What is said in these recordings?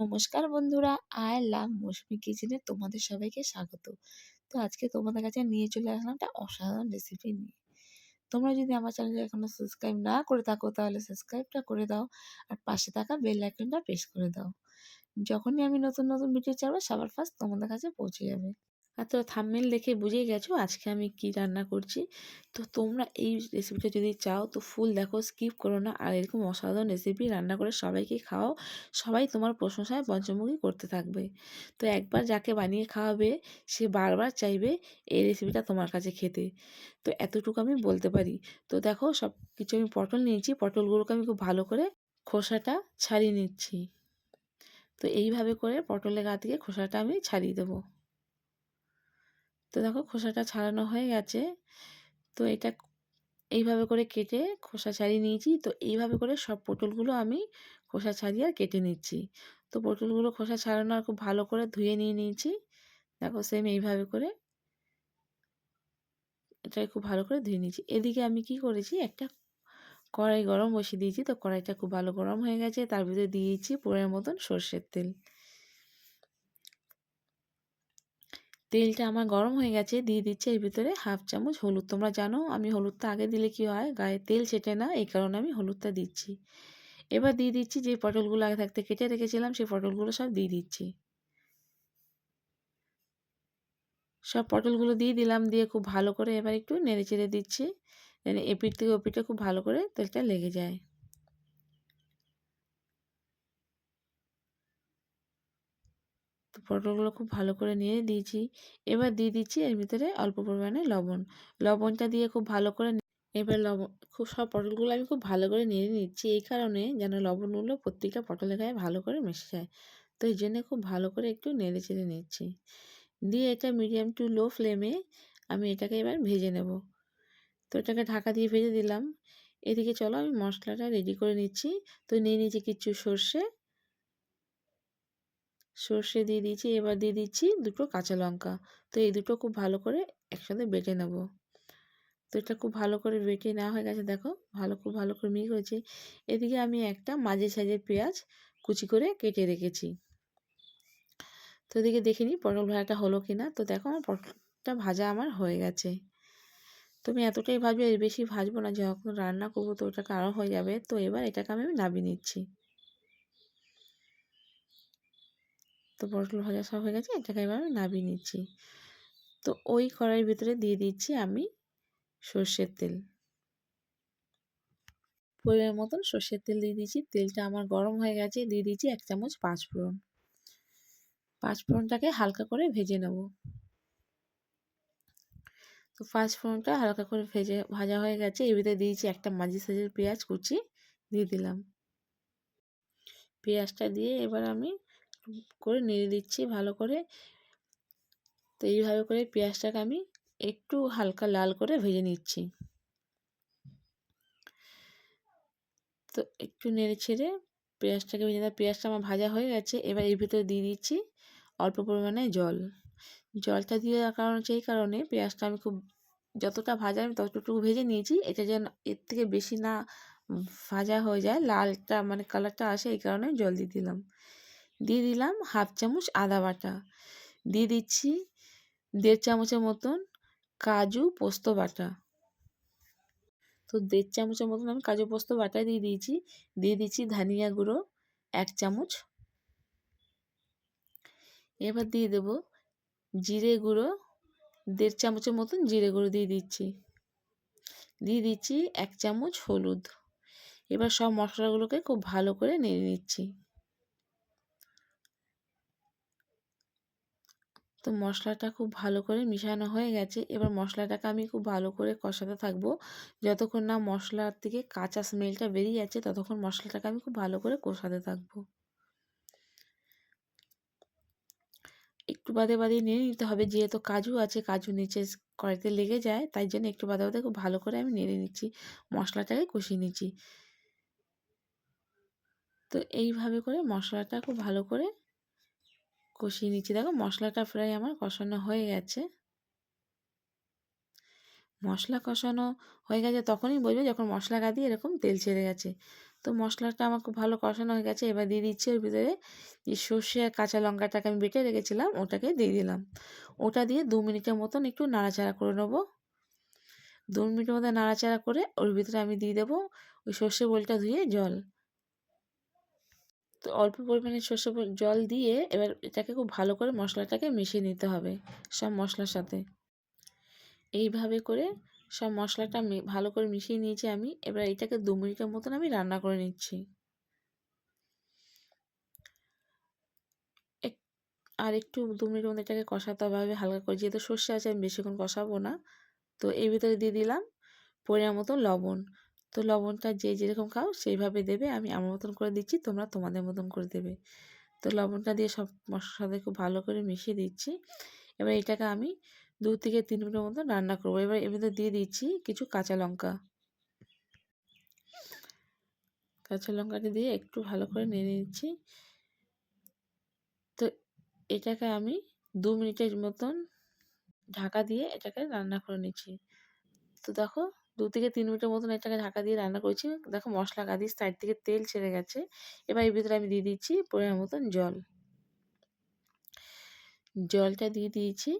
নমস্কার বন্ধুরা, I love মৌসুমি কিচেনে তোমাদের সবাইকে স্বাগত। তো আজকে তোমাদের কাছে নিয়ে চলে আসলাম একটা অসাধারণ রেসিপি নিয়ে। তোমরা যদি আমার চ্যানেলে এখনও সাবস্ক্রাইব না করে থাকো, তাহলে সাবস্ক্রাইবটা করে দাও আর পাশে থাকা বেল আইকনটা প্রেস করে দাও। যখনই আমি নতুন নতুন ভিডিও ছাড়বো, সবার ফার্স্ট তোমাদের কাছে পৌঁছে যাবে। আর তো থামমেল দেখে বুঝেই গেছো আজকে আমি কি রান্না করছি। তো তোমরা এই রেসিপিটা যদি চাও তো ফুল দেখো স্কিপ করো না। আর এরকম অসাধারণ রেসিপি রান্না করে সবাইকে খাওয়াও সবাই তোমার প্রশংসায় পঞ্চমুখী করতে থাকবে। তো একবার যাকে বানিয়ে খাওয়াবে, সে বারবার চাইবে এই রেসিপিটা তোমার কাছে খেতে। তো এতটুকু আমি বলতে পারি। তো দেখো সব কিছু আমি পটল নিয়েছি। পটলগুলোকে আমি খুব ভালো করে খোসাটা ছাড়িয়ে নিচ্ছি। তো এইভাবে করে পটলের গা থেকে খোসাটা আমি ছাড়িয়ে দেবো। তো দেখো খোসাটা ছাড়ানো হয়ে গেছে। তো এটা এইভাবে করে কেটে খোসা ছাড়িয়ে নিয়েছি। তো এইভাবে করে সব পটলগুলো আমি খোসা ছাড়িয়ে আর কেটে নিচ্ছি। তো পটলগুলো খোসা ছাড়ানো আর খুব ভালো করে ধুয়ে নিয়ে নিয়েছি। দেখো সেম এইভাবে করে এটা খুব ভালো করে ধুয়ে নিয়েছি। এদিকে আমি কি করেছি, একটা কড়াই গরম বসিয়ে দিয়েছি। তো কড়াইটা খুব ভালো গরম হয়ে গেছে। তার ভিতরে দিয়েছি পোড়ের মতন সর্ষের তেল। তেলটা আমার গরম হয়ে গেছে, দিয়ে দিচ্ছে এর ভিতরে হাফ চামচ হলুদ। তোমরা জানো আমি হলুদটা আগে দিলে কি হয়? গায়ে তেল ছেটে না, এই কারণে আমি হলুদটা দিচ্ছি। এবার দিয়ে দিচ্ছি যে পটলগুলো আগে থাকতে কেটে রেখেছিলাম, সেই পটলগুলো সব দিয়ে দিচ্ছি। সব পটলগুলো দিয়ে দিলাম, দিয়ে খুব ভালো করে এবার একটু নেড়ে চেড়ে দিচ্ছি। এপিট থেকে ওপিটে খুব ভালো করে তেলটা লেগে যায়। পটলগুলো খুব ভালো করে নিয়ে দিয়েছি। এবার দিয়ে দিচ্ছি এর ভিতরে অল্প পরিমাণে লবণ। লবণটা দিয়ে খুব ভালো করে এবার লবণ খুব সব পটলগুলো আমি খুব ভালো করে নিয়ে নিচ্ছি। এই কারণে যেন লবণগুলো প্রত্যেকটা পটলের গায়ে ভালো করে মিশে যায়। তো এই জন্য খুব ভালো করে একটু নেড়ে চেড়ে নিচ্ছি। দিয়ে এটা মিডিয়াম টু লো ফ্লেমে আমি এটাকে এবার ভেজে নেব। তো এটাকে ঢাকা দিয়ে ভেজে দিলাম। এদিকে চলো আমি মশলাটা রেডি করে নিচ্ছি। তো নিয়ে নিচ্ছি কিছু সর্ষে সর্ষে দিয়ে দিয়েছি, এবার দিয়ে দিচ্ছি দুটো কাঁচা লঙ্কা। তো এই দুটো খুব ভালো করে একসাথে বেটে নেব। তো এটা খুব ভালো করে বেটে নেওয়া হয়ে গেছে, দেখো ভালো, খুব ভালো করে মিহি হয়েছে। এদিকে আমি একটা মাঝে সাইজের পেঁয়াজ কুচি করে কেটে রেখেছি। তো এদিকে দেখে নিই পটল ভাজাটা হলো কি না তো দেখো আমার পটলটা ভাজা আমার হয়ে গেছে। তো আমি এতটাই ভাজবো, এর বেশি ভাজবো না, যখন রান্না করব তো ওটা কারও হয়ে যাবে। তো এবার এটাকে আমি নামিয়ে নিচ্ছি। তো পটল ভাজা সব হয়ে গেছে, এটাকে এবার আমি নামিয়ে নিচ্ছি। তো ওই কড়াইয়ের ভিতরে দিয়ে দিচ্ছি আমি সর্ষের তেল। পরিমাণ মতন সর্ষের তেল দিয়ে দিচ্ছি। তেলটা আমার গরম হয়ে গেছে, দিয়ে দিচ্ছি এক চামচ পাঁচফোড়ন। পাঁচফোড়নটাকে হালকা করে ভেজে নেব। তো পাঁচফোড়নটা হালকা করে ভেজে, ভাজা হয়ে গেছে। এর ভিতরে দিয়েছি একটা মাঝি সাইজের পেঁয়াজ কুচি, দিয়ে দিলাম। পেঁয়াজটা দিয়ে এবার আমি করে নেড়ে দিচ্ছি ভালো করে। তো এইভাবে করে পেঁয়াজটাকে আমি একটু হালকা লাল করে ভেজে নিচ্ছি। তো একটু নেড়ে ছেড়ে পেঁয়াজটাকে ভেজে দেওয়া পেঁয়াজটা আমার ভাজা হয়ে গেছে, এবার এর ভিতরে দিয়ে দিচ্ছি অল্প পরিমাণে জল। জলটা দিয়ে দেওয়ার কারণ সেই কারণে পেঁয়াজটা আমি খুব যতটা ভাজা আমি ততটুকু ভেজে নিয়েছি, এটা যেন এর থেকে বেশি না ভাজা হয়ে যায়, লালটা মানে কালারটা আসে এই কারণে জল দিয়ে দিলাম। দিয়ে দিলাম হাফ চামচ আদা বাটা। দিয়ে দিচ্ছি দেড় চামচের মতন কাজু পোস্ত বাটা। তো দেড় চামচের মতন আমি কাজু পোস্ত বাটা দিয়ে দিয়েছি। দিয়ে দিচ্ছি ধনিয়া গুঁড়ো এক চামচ। এবার দিয়ে দেব জিরে গুঁড়ো দেড় চামচের মতন জিরে গুঁড়ো দিয়ে দিচ্ছি। দিয়ে দিচ্ছি এক চামচ হলুদ। এবার সব মশলাগুলোকে খুব ভালো করে নেড়ে নিচ্ছি। তো মশলাটা খুব ভালো করে মিশানো হয়ে গেছে। এবার মশলাটাকে আমি খুব ভালো করে কষাতে থাকব। যতক্ষণ না মশলার থেকে কাঁচা স্মেলটা বেরিয়ে যাচ্ছে, ততক্ষণ মশলাটাকে আমি খুব ভালো করে কষাতে থাকব। একটু বাদে বাদে নিয়ে নিতে হবে, যেহেতু কাজু আছে, কাজু নিচে কড়াইতে লেগে যায়, তাই জন্য একটু বাদে বাদে খুব ভালো করে আমি নেড়ে নিচ্ছি, মশলাটাকে কষিয়ে নিচ্ছি। তো এইভাবে করে মশলাটা খুব ভালো করে কষিয়ে নিচ্ছি। দেখো মশলাটা প্রায় আমার কষানো হয়ে গেছে। মশলা কষানো হয়ে গেছে তখনই বলবে যখন মশলা গা দিয়ে এরকম তেল ছেড়ে গেছে। তো মশলাটা আমার খুব ভালো কষানো হয়ে গেছে। এবার দিয়ে দিচ্ছি ওর ভিতরে যে সর্ষে আর কাঁচা লঙ্কাটাকে আমি বেটে রেখেছিলাম, ওটাকে দিয়ে দিলাম। ওটা দিয়ে দু মিনিটের মতন একটু নাড়াচাড়া করে নেব। দু মিনিটের মধ্যে নাড়াচাড়া করে ওর ভিতরে আমি দিয়ে দেবো ওই সর্ষে বোলটা ধুয়ে জল। তো অল্প পরিমাণে সর্ষে জল দিয়ে এবার এটাকে খুব ভালো করে মশলাটাকে মিশিয়ে নিতে হবে সব মশলার সাথে। এইভাবে করে সব মশলাটা ভালো করে মিশিয়ে নিয়েছি আমি, এবার এটাকে দু মিনিটের মতন আমি রান্না করে নিচ্ছি। আর একটু দু মিনিটের মধ্যে এটাকে কষাতে হবে হালকা করে, যেহেতু সর্ষে আছে আমি বেশিক্ষণ কষাবো না, তো এর ভিতরে দিয়ে দিলাম পরিমাণ মতো লবণ। তো লবণটা যে যেরকম খাও সেইভাবে দেবে। আমি আমার মতন করে দিচ্ছি, তোমরা তোমাদের মতন করে দেবে। তো লবণটা দিয়ে সব মশলার সাথে খুব ভালো করে মিশিয়ে দিচ্ছি। এবার এটাকে আমি দু থেকে তিন মিনিটের মতো রান্না করব। এবার মধ্যে দিয়ে দিচ্ছি কিছু কাঁচা লঙ্কা। কাঁচা লঙ্কাটা দিয়ে একটু ভালো করে নেড়ে নিচ্ছি। তো এটাকে আমি দু মিনিটের মতন ঢাকা দিয়ে এটাকে রান্না করে নিচ্ছি। তো দেখো দু থেকে তিন মিনিটের মতন এটাকে ঢাকা দিয়ে রান্না করেছি। দেখো মশলা গাদির সাইড থেকে তেল ছেড়ে গেছে। এবার এর ভিতরে আমি দিয়ে দিচ্ছি পরিমাণ মতন জল। জলটা দিয়ে দিয়েছি।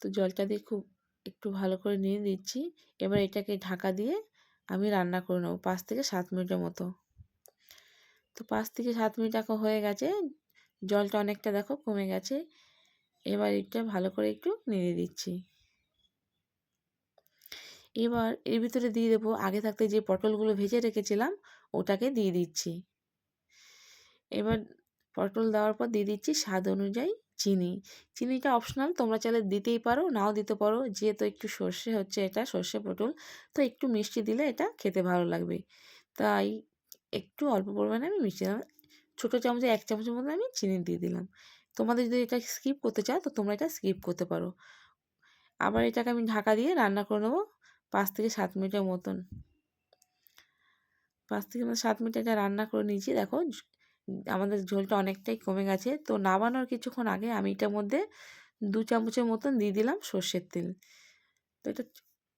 তো জলটা দিয়ে খুব একটু ভালো করে নিয়ে দিচ্ছি। এবার এটাকে ঢাকা দিয়ে আমি রান্না করে নেব পাঁচ থেকে সাত মিনিটের মতো। তো পাঁচ থেকে সাত মিনিট এখন হয়ে গেছে। জলটা অনেকটা দেখো কমে গেছে। এবার এটা ভালো করে একটু নেড়ে দিচ্ছি। এবার এর ভিতরে দিয়ে দেবো, আগে থাকতে যে পটলগুলো ভেজে রেখেছিলাম, ওটাকে দিয়ে দিচ্ছি। এবার পটল দেওয়ার পর দিয়ে দিচ্ছি স্বাদ অনুযায়ী চিনি। চিনিটা অপশনাল তোমরা চাইলে দিতেই পারো, নাও দিতে পারো, যেহেতু একটু সর্ষে হচ্ছে এটা, সর্ষে পটল, তো একটু মিষ্টি দিলে এটা খেতে ভালো লাগবে। তাই একটু অল্প পরিমাণে আমি মিষ্টি দিলাম, ছোটো চামচে এক চামচের মধ্যে আমি চিনি দিয়ে দিলাম। তোমাদের যদি এটা স্কিপ করতে চাও, তো তোমরা এটা স্কিপ করতে পারো। আবার এটাকে আমি ঢাকা দিয়ে রান্না করে নেব পাঁচ থেকে সাত মিনিটের মতন। পাঁচ থেকে সাত মিনিট এটা রান্না করে নিয়েছি। দেখো আমাদের ঝোলটা অনেকটাই কমে গেছে। তো নামানোর কিছুক্ষণ আগে আমি এটার মধ্যে দু চামচের মতন দিয়ে দিলাম সর্ষের তেল। তো এটা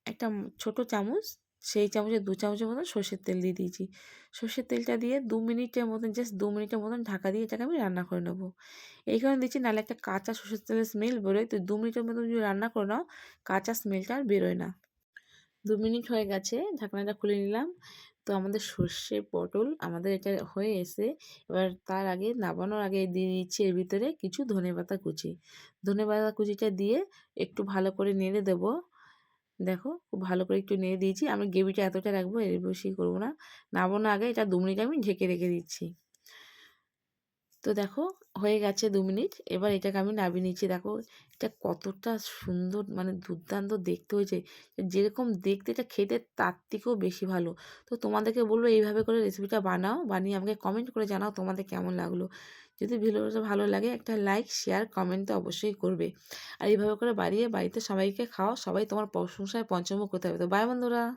একটা ছোট চামচ, সেই চামচে দু চামচের মতন সর্ষের তেল দিয়ে দিয়েছি। সর্ষের তেলটা দিয়ে দু মিনিটের মতন জাস্ট দু মিনিটের মতন ঢাকা দিয়ে এটাকে আমি রান্না করে নেব। এই কারণে দিচ্ছি নাহলে একটা কাঁচা সর্ষের তেলের স্মেল বেরোয়। তো দু মিনিটের মতন যদি রান্না করে নাও, কাঁচা স্মেলটা আর বেরোয় না। দু মিনিট হয়ে গেছে, ঢাকনাটা খুলে নিলাম। তো আমাদের সর্ষে পটল আমাদের এটা হয়ে এসে এবার তার আগে নামানোর আগে দিয়ে দিচ্ছি এর ভিতরে কিছু ধনে পাতা কুচি। ধনে পাতা কুচিটা দিয়ে একটু ভালো করে নেড়ে দেবো। দেখো খুব ভালো করে একটু নেড়ে দিয়েছি। আমি গ্রেভিটা এতটা রাখব এর বেশি করব না। নামানোর আগে এটা দু মিনিট আমি ঢেকে রেখে দিচ্ছি। তো দেখো, হয়ে গেছে দু মিনিট। এবার এটাকে আমি নামিয়ে নিচ্ছি। দেখো, এটা কতটা সুন্দর মানে দুর্দান্ত দেখতে হয়েছে। যেরকম দেখতে এটা খেতে, তার থেকেও বেশি ভালো। তো তোমাদেরকে বলব, এইভাবে করে রেসিপিটা বানাও, বানিয়ে আমাকে কমেন্ট করে জানাও তোমাদের কেমন লাগল। যদি ভিডিওটা ভালো লাগে, একটা লাইক শেয়ার কমেন্ট তো অবশ্যই করবে। আর এইভাবে করে বাড়িয়ে বাড়িতে সবাইকে খাওয়া সবাই তোমার প্রশংসায় পঞ্চমুখ করতে হবে। তো বাই বন্ধুরা!